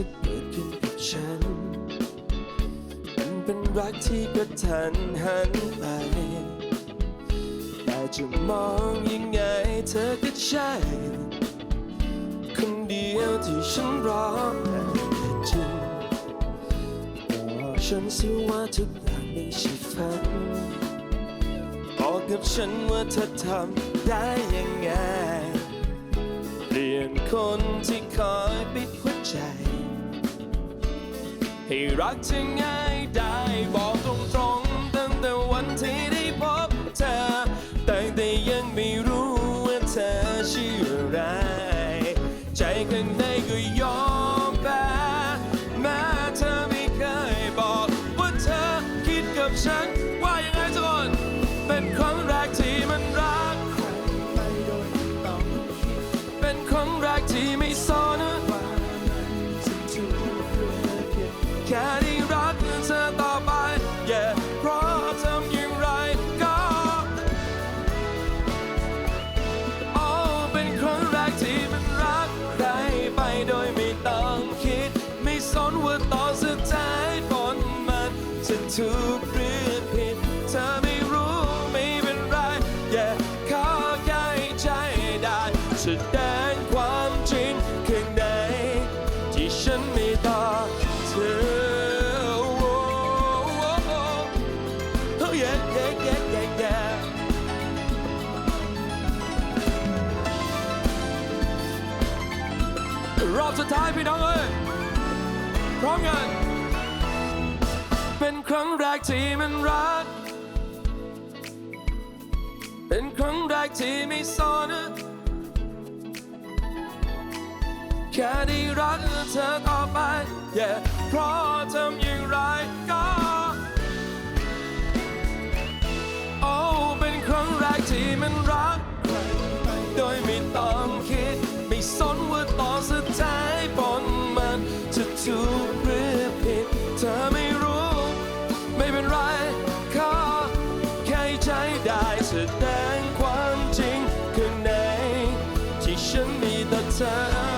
จะเกิดขึ้นกับฉัน มันเป็นรักที่กระทันหันไป แต่จะมองยังไงเธอก็ใช่ คนเดียวที่ฉันรอแต่จริงบอกฉันสิว่าทุกอย่างไม่ใช่ฝันบอกกับฉันว่าเธอทำได้ยังไงเปลี่ยนคนที่คอยปิดหัวใจ ให้รักจะง่ายได้บอกตรงๆตั้งแต่วันที่ได้พบเธอแต่แต่ยังไม่รู้ว่าเธอชื่ออะไร ใจข้างในก็ยอมแพ้แม้เธอไม่เคยบอกว่าเธอคิดกับฉัน เป็นครั้งแรกที่มันรักใครไปโดยไม่ต้องคิด ไม่สนว่าตอนสุดท้ายผลมันจะถูกหรือผิดเธอ สุดท้ายพี่น้องเอ้ยพร้อมกันเป็นครั้งแรกที่มันรัก เป็นครั้งแรกที่ไม่สนแค่ได้รักเธอต่อไป yeah เพราะทำอย่างไรก็โอ้เป็นครั้งแรกที่มันรัก ใจได้แสดงความจริงข้างในที่ฉันมีต่อเธอ